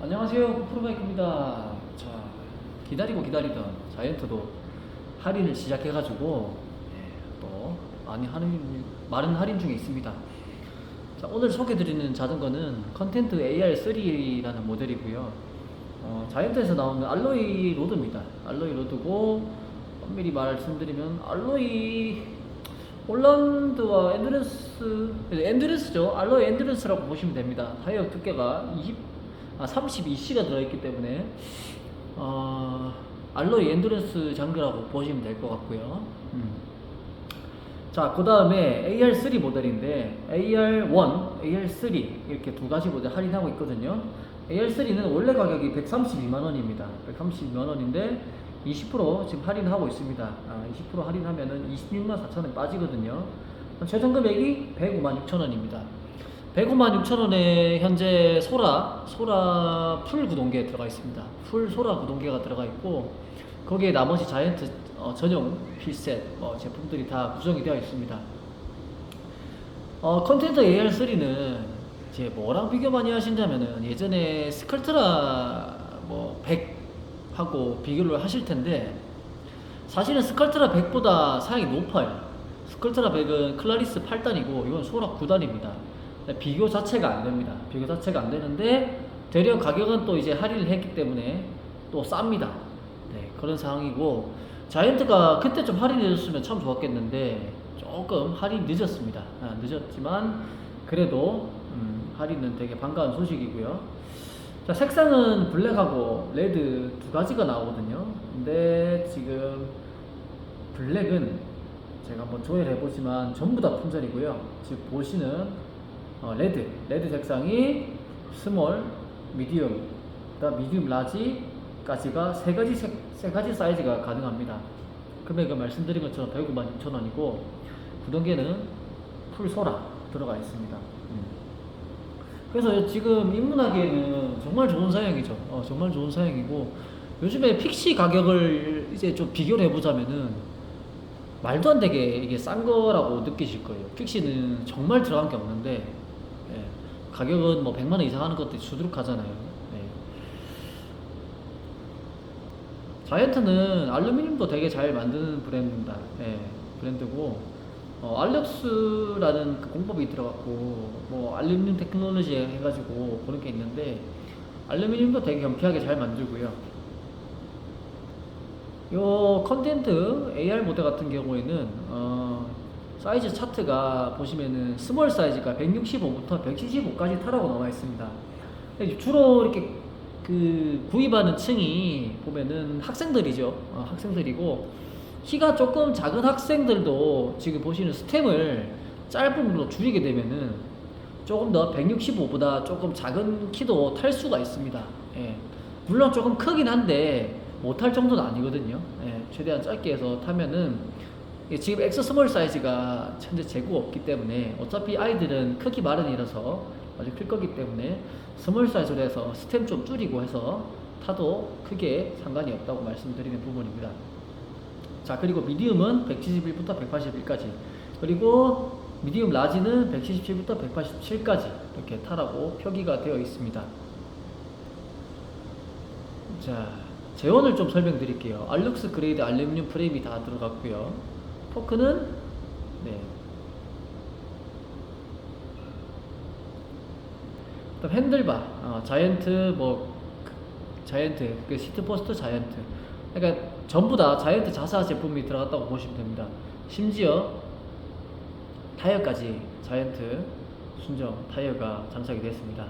안녕하세요 프로바이크입니다. 자 기다리고 기다리던 자이언트도 할인을 시작해가지고 예, 또 많이 할인 많은 할인 중에 있습니다. 자 오늘 소개드리는 자전거는 컨텐트 AR3라는 모델이고요. 어, 자이언트에서 나오는 알로이 로드입니다. 알로이 로드고 엄밀히 말씀드리면 알로이 홀란드와 엔드런스 엔드런스죠. 알로이 엔드런스라고 보시면 됩니다. 타이어 두께가 20 아, 32C가 들어있기 때문에 어, 알로이 엔드런스 장르라고 보시면 될 것 같고요. 음. 자, 그 다음에 AR3 모델인데 AR1, AR3 이렇게 두 가지 모델 할인하고 있거든요. AR3는 원래 가격이 132만 원입니다. 132만 원인데 20% 지금 할인하고 있습니다. 아, 20% 할인하면은 26만 4천 원 빠지거든요. 최종 금액이 105만 6천 원입니다. 105만 6천 원에 현재 소라, 소라 풀 구동계 들어가 있습니다. 풀 소라 구동계가 들어가 있고 거기에 나머지 자이언트 어, 전용 필셋 어, 제품들이 다 구성이 되어 있습니다. 어, 컨텐트 AR3는 이제 뭐랑 비교 많이 하신다면은 예전에 스컬트라 뭐 100하고 비교를 하실 텐데 사실은 스컬트라 100보다 사양이 높아요. 스컬트라 100은 클라리스 8단이고 이건 소라 9단입니다. 비교 자체가 안 됩니다. 비교 자체가 안 되는데 대려 가격은 또 이제 할인을 했기 때문에 또 쌉니다. 네, 그런 상황이고 자이언트가 그때 좀 할인해줬으면 참 좋았겠는데 조금 할인 늦었습니다. 아, 늦었지만 그래도 음, 할인은 되게 반가운 소식이고요. 자 색상은 블랙하고 레드 두 가지가 나오거든요. 근데 지금 블랙은 제가 한번 조회를 해보지만 전부 다 품절이고요. 지금 보시는 어, 레드, 레드 색상이 스몰, 미디움, 그다음 미디움 라지까지가 세 가지 색, 세 가지 사이즈가 가능합니다. 금액은 말씀드린 것처럼 109만 6천 원이고 구동계는 풀 소라 들어가 있습니다. 음. 그래서 지금 입문하기에는 정말 좋은 사양이죠. 어, 정말 좋은 사양이고 요즘에 픽시 가격을 이제 좀 비교를 해보자면은 말도 안 되게 이게 싼 거라고 느끼실 거예요. 픽시는 정말 들어간 게 없는데 예, 가격은 뭐 100만 원 이상 하는 것들이 수두룩하잖아요. 예. 자이언트는 알루미늄도 되게 잘 만드는 브랜드입니다. 예, 브랜드고 어, 알렉스라는 그 공법이 들어갔고 뭐 알루미늄 테크놀로지 해가지고 그런 게 있는데 알루미늄도 되게 경쾌하게 잘 만들고요. 요 컨텐트 AR 모델 같은 경우에는 어, 사이즈 차트가 보시면은 스몰 사이즈가 165부터 175까지 타라고 나와 있습니다. 주로 이렇게 그 구입하는 층이 보면은 학생들이죠. 어, 학생들이고 키가 조금 작은 학생들도 지금 보시는 스템을 짧은 걸로 줄이게 되면은 조금 더 165보다 조금 작은 키도 탈 수가 있습니다. 예. 물론 조금 크긴 한데 못할 정도는 아니거든요. 예. 최대한 짧게 해서 타면은 예, 지금 엑스 스몰 사이즈가 현재 재고가 없기 때문에 어차피 아이들은 크기 마련이라서 아주 클 거기 때문에 스몰 사이즈로 해서 스템 좀 줄이고 해서 타도 크게 상관이 없다고 말씀드리는 부분입니다. 자 그리고 미디움은 171부터 181까지 그리고 미디움 라지는 177부터 187까지 이렇게 타라고 표기가 되어 있습니다. 자 재원을 좀 설명드릴게요. 알룩스 그레이드 알루미늄 프레임이 다 들어갔고요. 포크는 네. 그다음 핸들바 어, 자이언트 뭐 그, 자이언트 그 시트 포스트 자이언트 그러니까 전부 다 자이언트 자사 제품이 들어갔다고 보시면 됩니다. 심지어 타이어까지 자이언트 순정 타이어가 장착이 됐습니다.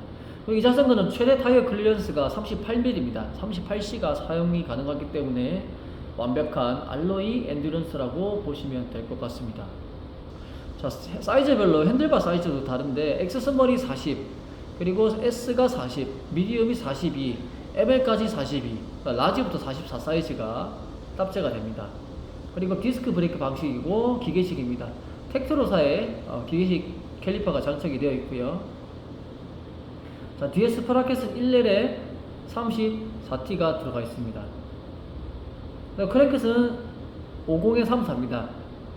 이 자전거는 최대 타이어 클리어런스가 38mm입니다. 38C가 사용이 가능하기 때문에 완벽한 알로이 엔듀런스라고 보시면 될 것 같습니다. 자, 사이즈별로 핸들바 사이즈도 다른데 엑스스멀이 40, 그리고 S가 40, 미디움이 42, ML까지 42, 그러니까 라지부터 44 사이즈가 탑재가 됩니다. 그리고 디스크 브레이크 방식이고 기계식입니다. 텍트로사의 어, 기계식 캘리퍼가 장착이 되어 있고요. 자, DS 프라켓은 1렐에 34T가 들어가 있습니다. 크랭크스는 50에 34입니다.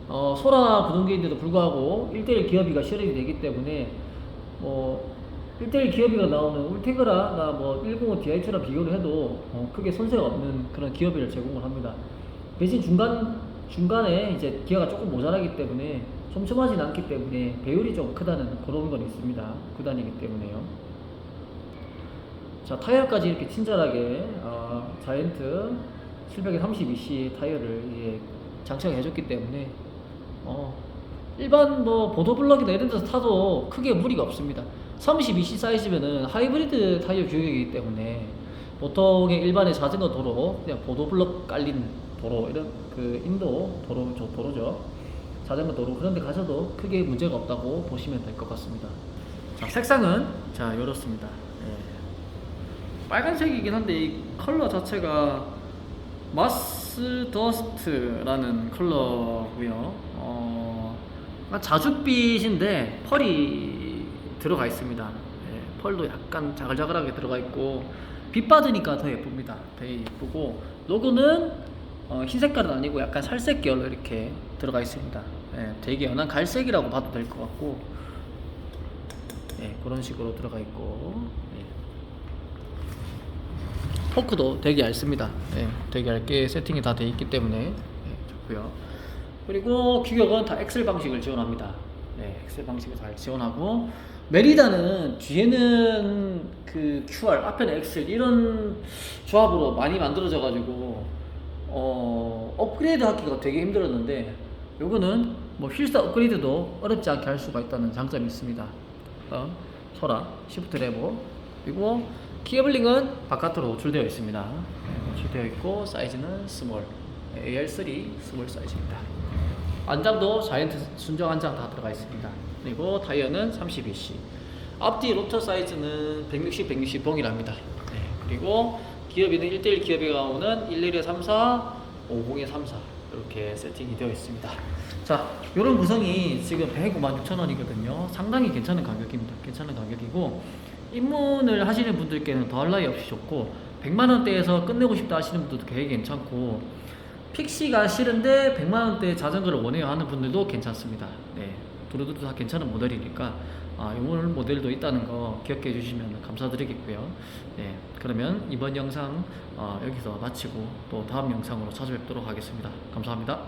어, 소라 구동계인데도 불구하고 1대1 기어비가 실현이 되기 때문에 뭐 1대1 기어비가 나오는 울테그라나 뭐 105 DI2랑 비교를 해도 어, 크게 손색 없는 그런 기어비를 제공을 합니다. 대신 중간 중간에 이제 기어가 조금 모자라기 때문에 촘촘하진 않기 때문에 배율이 좀 크다는 그런 건 있습니다. 구단이기 때문에요. 자 타이어까지 이렇게 친절하게 어, 자이언트 732C 타이어를 예, 장착을 해줬기 때문에 어, 일반 뭐 보도블럭이나 이런 데서 타도 크게 무리가 없습니다. 32C 사이즈면은 하이브리드 타이어 규격이기 때문에 보통의 일반의 자전거 도로 그냥 보도블럭 깔린 도로 이런 그 인도 도로 저 도로죠. 자전거 도로 그런 데 가셔도 크게 문제가 없다고 보시면 될 것 같습니다. 자 색상은 자 이렇습니다. 예. 빨간색이긴 한데 이 컬러 자체가 마스 더스트라는 컬러고요. 어, 자줏빛인데 펄이 들어가 있습니다. 예, 펄도 약간 자글자글하게 들어가 있고 빛 받으니까 더 예쁩니다. 되게 예쁘고 로고는 어, 흰 색깔은 아니고 약간 살색 계열로 이렇게 들어가 있습니다. 예, 되게 연한 갈색이라고 봐도 될 것 같고 예, 그런 식으로 들어가 있고 예. 포크도 되게 얇습니다. 예, 되게 얇게 세팅이 다 돼 있기 때문에 예, 좋고요. 그리고 규격은 다 엑셀 방식을 지원합니다. 네, 엑셀 방식을 잘 지원하고 메리다는 뒤에는 그 QR, 앞에는 엑셀 이런 조합으로 많이 만들어져 가지고 어, 업그레이드 하기가 되게 힘들었는데 요거는 뭐 휠사 업그레이드도 어렵지 않게 할 수가 있다는 장점이 있습니다. 어, 소라, 시프트 레버 그리고 키어블링은 바깥으로 노출되어 있습니다. 네, 노출되어 있고 사이즈는 스몰 AR3 스몰 사이즈입니다. 안장도 자이언트 순정 안장 다 들어가 있습니다. 그리고 타이어는 32C. 앞뒤 로터 사이즈는 160, 160 동일합니다. 네, 그리고 기어비는 1대1 기어비가 나오는 11에 34, 50에 34 이렇게 세팅이 되어 있습니다. 자, 이런 구성이 지금 105만 6천 원이거든요. 상당히 괜찮은 가격입니다. 괜찮은 가격이고 입문을 하시는 분들께는 더할 나위 없이 좋고 100만 원대에서 끝내고 싶다 하시는 분들도 되게 괜찮고 픽시가 싫은데 100만 원대 자전거를 원해요 하는 분들도 괜찮습니다. 네, 두루두루 다 괜찮은 모델이니까 아, 이런 모델도 있다는 거 기억해 주시면 감사드리겠고요. 네, 그러면 이번 영상 어, 여기서 마치고 또 다음 영상으로 찾아뵙도록 하겠습니다. 감사합니다.